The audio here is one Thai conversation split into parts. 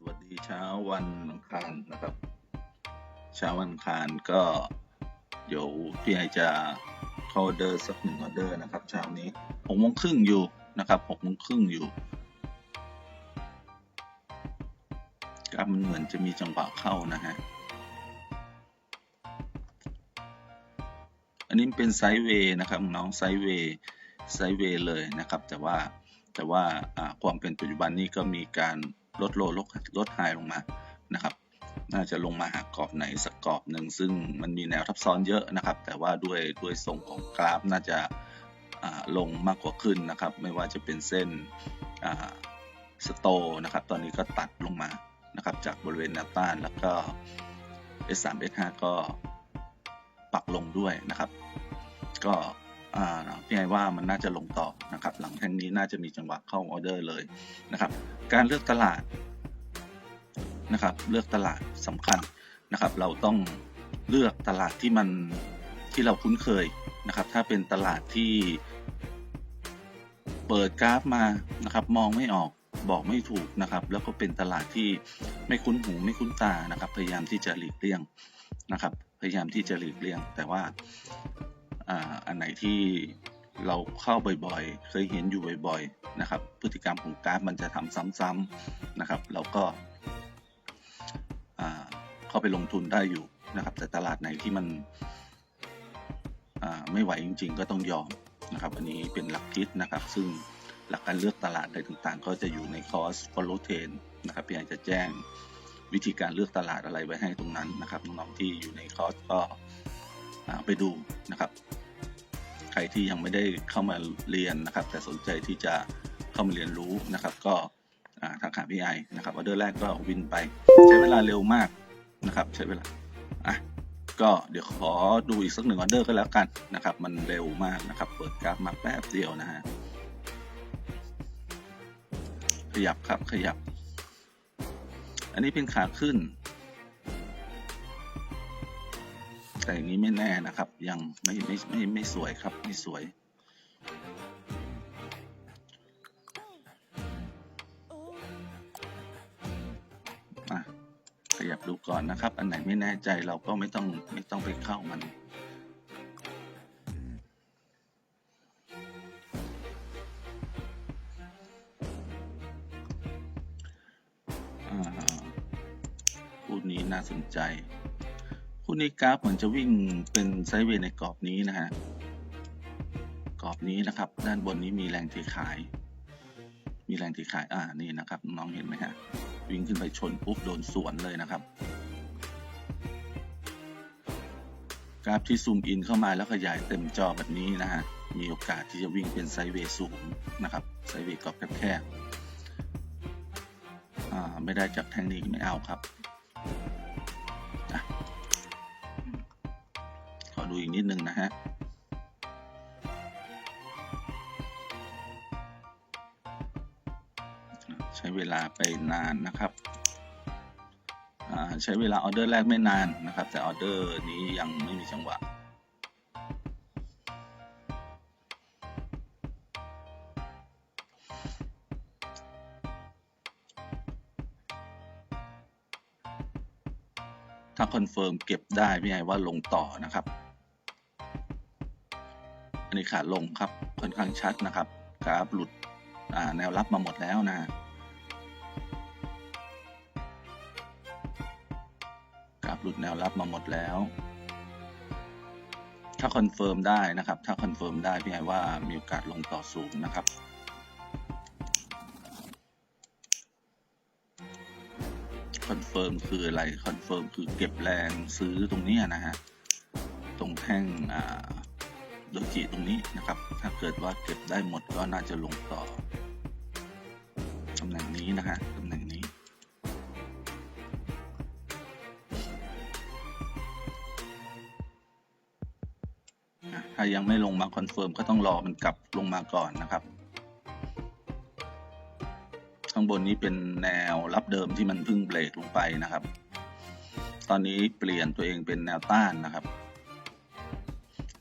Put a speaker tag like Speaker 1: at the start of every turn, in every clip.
Speaker 1: สวัสดีเช้าวันอังคารนะครับ เช้าวันอังคารก็เดี๋ยวพี่ไอจะเข้าเดอร์สักหนึ่งออเดอร์นะครับเช้านี้หกโมงครึ่งอยู่นะครับหกโมงครึ่งอยู่กราฟมันเหมือนจะมีจังหวะเข้านะฮะ อันนี้เป็นไซด์เวย์นะครับน้องไซด์เวย์ไซด์เวย์เลยนะครับ แต่ว่าแต่ว่าความเป็นปัจจุบันนี้ก็มีการ ลดโลลดลดไฮลงมานะครับ น่าจะลงมาหากรอบไหนสักกรอบหนึ่งซึ่งมันมีแนวทับซ้อนเยอะนะครับ แต่ว่าด้วยด้วยทรงของกราฟน่าจะาลงมากกว่าขึ้นนะครับ ไม่ว่าจะเป็นเส้นสโตนะครับ ตอนนี้ก็ตัดลงมานะครับ จากบริเวณแนวต้านแล้วก็ S3 S5 ก็ปักลงด้วยนะครับ ก็ พี่ไอว่ามันน่าจะลงต่อนะครับ หลังแท่งนี้น่าจะมีจังหวะเข้าออเดอร์เลยนะครับ การเลือกตลาดนะครับ เลือกตลาดสำคัญนะครับ เราต้องเลือกตลาดที่มันที่เราคุ้นเคยนะครับ ถ้าเป็นตลาดที่เปิดกราฟมานะครับ มองไม่ออกบอกไม่ถูกนะครับ แล้วก็เป็นตลาดที่ไม่คุ้นหูไม่คุ้นตานะครับ พยายามที่จะหลีกเลี่ยงนะครับ พยายามที่จะหลีกเลี่ยง แต่ว่า อ่าอันไหนที่เราเข้าบ่อยๆ เคยเห็นอยู่บ่อยๆนะครับ พฤติกรรมของกราฟมันจะทำซ้ำๆนะครับ เราก็อ่าเข้าไปลงทุนได้อยู่นะครับ แต่ตลาดไหนที่มันอ่าไม่ไหวจริง ๆ ก็ต้องยอมนะครับ อันนี้เป็นหลักคิดนะครับ ซึ่งหลักการเลือกตลาดอะไรต่างๆ ก็จะอยู่ในคอร์ส follow trend นะครับพี่อยากจะแจ้งวิธีการเลือกตลาดอะไรไว้ให้ตรงนั้นนะครับน้องๆที่อยู่ในคอร์สก็ ไปดูนะครับ ใครที่ยังไม่ได้เข้ามาเรียนนะครับ แต่สนใจที่จะเข้ามาเรียนรู้นะครับ ก็อาทางหาพี่ไอนะครับออเดอร์แรกก็วินไป ใช้เวลาเร็วมากนะครับ ใช้เวลาอะก็เดี๋ยวขอดูอีกสักหนึ่งออเดอร์ก็แล้วกันนะครับ มันเร็วมากนะครับ เปิดกราฟมาแป๊บเดียวนะฮะขยับครับขยับ อันนี้เป็นขาขึ้น แต่อย่างนี้ไม่แน่นะครับ ยังไม่ไม่ไม่ไม่สวยครับ ไม่สวย อะ ขยับดูก่อนนะครับ อันไหนไม่แน่ใจเราก็ไม่ต้องไม่ต้องไปเข้ามันอ่าคู่นี้น่าสนใจ คู่นี้กราฟเหมือนจะวิ่งเป็นไซด์เวย์ในกรอบนี้นะฮะ กรอบนี้นะครับ ด้านบนนี้มีแรงเทขาย มีแรงเทขาย อ่า นี่นะครับน้องเห็นไหมฮะ วิ่งขึ้นไปชนปุ๊บโดนสวนเลยนะครับ กราฟที่ซูมอินเข้ามาแล้วขยายเต็มจอแบบนี้นะฮะ มีโอกาสที่จะวิ่งเป็นไซด์เวย์สูงนะครับ ไซด์เวย์กรอบแคบๆ อ่า ไม่ได้จากแท่งนี้ไม่เอาครับ ดูอีกนิดนึงนะฮะใช้เวลาไปนานนะครับใช้เวลาออเดอร์แรกไม่นานนะครับ แต่ออเดอร์นี้ยังไม่มีจังหวะถ้าคอนเฟิร์มเก็บได้พี่ไอว่าลงต่อนะครับ อันนี้ขาลงครับค่อนข้างชัดนะครับกราฟหลุดแนวรับมาหมดแล้วนะกราฟหลุดแนวรับมาหมดแล้ว ถ้าคอนเฟิร์มได้นะครับ ถ้าคอนเฟิร์มได้พี่ไอว่ามีโอกาสลงต่อสูงนะครับคอนเฟิร์มคืออะไรคอนเฟิร์มคือเก็บแรงซื้อตรงนี้นะฮะตรงแท่งอ่า โดจิตรงนี้นะครับ ถ้าเกิดว่าเก็บได้หมดก็น่าจะลงต่อตำแหน่งนี้นะฮะตำแหน่งนี้ ถ้ายังไม่ลงมาคอนเฟิร์มก็ต้องรอมันกลับลงมาก่อนนะครับ ข้างบนนี้เป็นแนวรับเดิมที่มันเพิ่งเบรกลงไปนะครับ ตอนนี้เปลี่ยนตัวเองเป็นแนวต้านนะครับ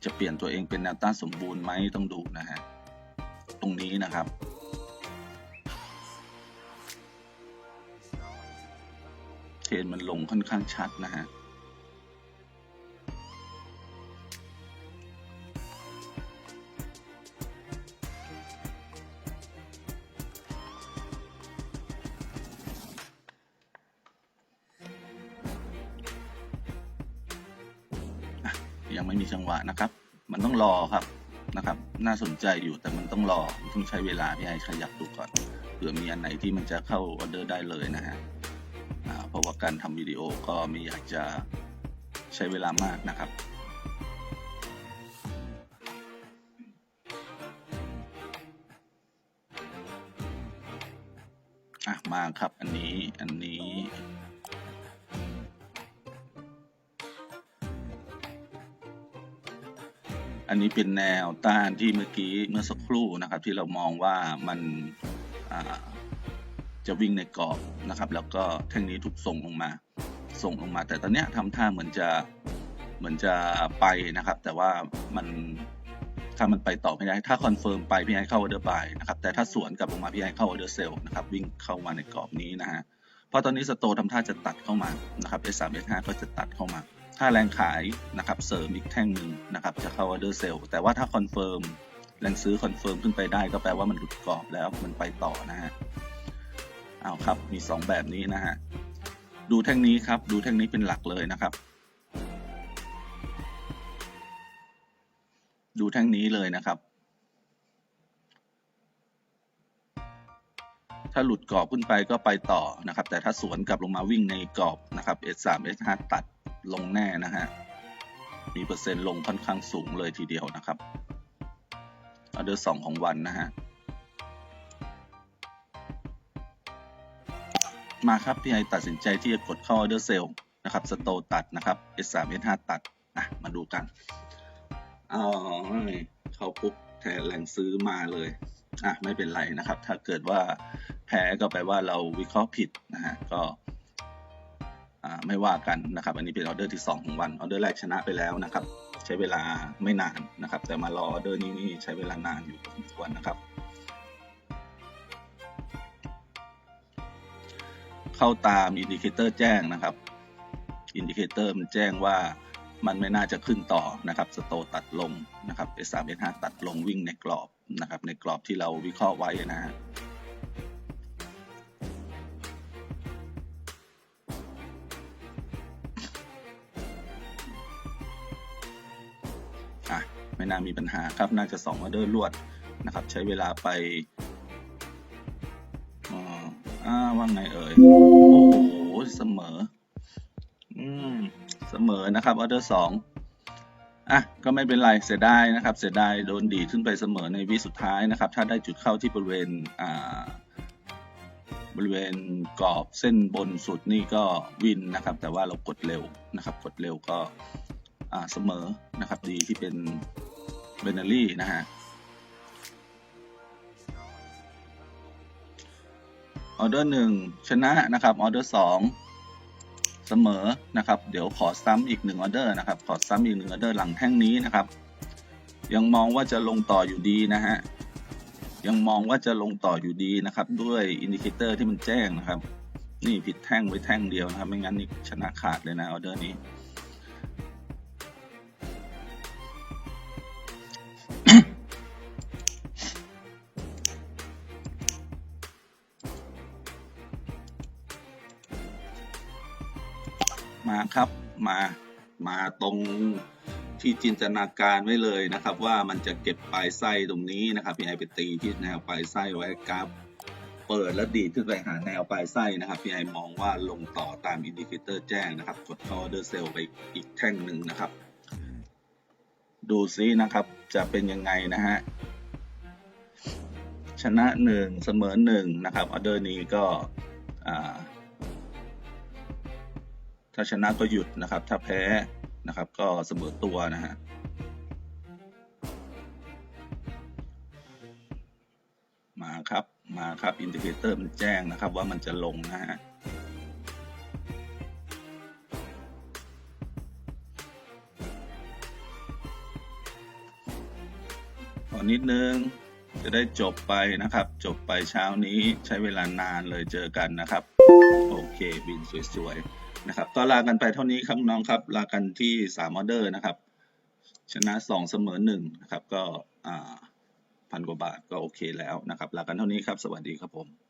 Speaker 1: จะเปลี่ยนตัวเองเป็นแนวต้านสมบูรณ์ไหมต้องดูนะฮะ ตรงนี้นะครับ เทรนมันลงค่อนข้างชัดนะฮะยังไม่มีจังหวะนะครับ มันต้องรอครับนะครับ น่าสนใจอยู่แต่มันต้องรอต้องใช้เวลาพี่ไอขยับดูก่อนเผื่อมีอันไหนที่มันจะเข้าออเดอร์ได้เลยนะฮะเพราะว่าการทำวิดีโอก็ไม่อยากจะใช้เวลามากนะครับอะมาครับอันนี้อันนี้ อันนี้เป็นแนวต้านที่เมื่อกี้เมื่อสักครู่นะครับ ที่เรามองว่ามันจะวิ่งในกรอบนะครับ แล้วก็แท่งนี้ถูกส่งลงมา ส่งลงมา แต่ตอนนี้ทำท่าเหมือนจะเหมือนจะไปนะครับ แต่ว่ามันถ้ามันไปต่อไม่ได้ ถ้าคอนเฟิร์มไปพี่ไอเข้าออเดอร์บายนะครับ แต่ถ้าสวนกลับลงมาพี่ไอเข้าออเดอร์เซลนะครับ วิ่งเข้ามาในกรอบนี้นะฮะ เพราะตอนนี้สโตทำท่าจะตัดเข้ามานะครับ S3 S5 ก็จะตัดเข้ามา ถ้าแรงขายนะครับเสริมอีกแท่งหนึ่งนะครับจะเข้าออเดอร์เซลแต่ว่าถ้าคอนเฟิร์มแรงซื้อคอนเฟิร์มขึ้นไปได้ก็แปลว่ามันหลุดกรอบแล้วมันไปต่อนะฮะเอาครับมี 2 แบบนี้นะฮะดูแท่งนี้ครับดูแท่งนี้เป็นหลักเลยนะครับ ดูแท่งนี้เลยนะครับ ถ้าหลุดกรอบขึ้นไปก็ไปต่อนะครับ แต่ถ้าสวนกลับลงมาวิ่งในกรอบนะครับ S3 S5 ตัด ลงแน่นะฮะ มีเปอร์เซ็นต์ลงค่อนข้างสูงเลยทีเดียวนะครับออเดอร์สองของวันนะฮะ มาครับพี่ไอตัดสินใจที่จะกดเข้าออเดอร์เซลนะครับสโตตัดนะครับ S3 S5 ตัดอะมาดูกันอ๋อเข้าปุ๊บแทนแรงซื้อมาเลยอะไม่เป็นไรนะครับ ถ้าเกิดว่าแพ้ก็แปลว่าเราวิเคราะห์ผิดนะฮะก็ ไม่ว่ากันนะครับ อันนี้เป็นออเดอร์ที่ 2 ของวันออเดอร์แรกชนะไปแล้วนะครับ ใช้เวลาไม่นานนะครับ แต่มารอออเดอร์นี้นี่ใช้เวลานานอยู่พอสมควรนะครับ เข้าตามอินดิเคเตอร์แจ้งนะครับอินดิเคเตอร์มันแจ้งว่ามันไม่น่าจะขึ้นต่อนะครับสโตตัดลงนะครับ S3 S5 ตัดลงวิ่งในกรอบนะครับในกรอบที่เราวิเคราะห์ไว้นะฮะ ไม่น่ามีปัญหาครับน่าจะ2ออเดอร์รวดนะครับ ใช้เวลาไปอ่าว่าไงเอ่ย โอ้โหเสมอ อืมเสมอนะครับออเดอร์สองอะก็ไม่เป็นไรเสียดายนะครับ เสียดายโดนดีขึ้นไปเสมอในวิสุดท้ายนะครับ ถ้าได้จุดเข้าที่บริเวณอ่าบริเวณกรอบเส้นบนสุดนี่ก็วินนะครับ แต่ว่าเรากดเร็วนะครับ กดเร็วก็อ่าเสมอนะครับดีที่เป็น เบนเนอรี่นะฮะออเดอร์หนึ่งชนะนะครับออเดอร์สองเสมอนะครับ เดี๋ยวขอซ้ำอีกหนึ่งออเดอร์นะครับ ขอซ้ำอีกหนึ่งออเดอร์หลังแท่งนี้นะครับ ยังมองว่าจะลงต่ออยู่ดีนะฮะยังมองว่าจะลงต่ออยู่ดีนะครับ ด้วยอินดิเคเตอร์ที่มันแจ้งนะครับ นี่ผิดแท่งไว้แท่งเดียวนะครับ ไม่งั้นนี่ชนะขาดเลยนะออเดอร์นี้ มาครับมามาตรงที่จินตนาการไว้เลยนะครับ ว่ามันจะเก็บปลายไส้ตรงนี้นะครับพี่ไอไปตีที่แนวปลายไส้ไว้กราฟเปิดแล้วดีดขึ้นไปหาแนวปลายไส้นะครับพี่ไอมองว่าลงต่อตามอินดิเคเตอร์แจ้งนะครับ กดออเดอร์เซลไปอีกแท่งหนึ่งนะครับ ดูซินะครับจะเป็นยังไงนะฮะชนะหนึ่งเสมอหนึ่งนะครับออเดอร์นี้ก็อ่า ถ้าชนะก็หยุดนะครับ ถ้าแพ้นะครับก็เสมอตัวนะฮะมาครับมาครับอินดิเคเตอร์มันแจ้งนะครับว่ามันจะลงนะฮะขอนิดนึงจะได้จบไปนะครับ จบไปเช้านี้ใช้เวลานานเลยเจอกันนะครับ โอเคบินสวยๆ นะครับก็ลากันไปเท่านี้ครับน้องครับ ลากันที่สามออเดอร์นะครับ ชนะสองเสมอหนึ่งนะครับ ก็พันกว่าบาทก็โอเคแล้วนะครับ ลากันเท่านี้ครับ สวัสดีครับผม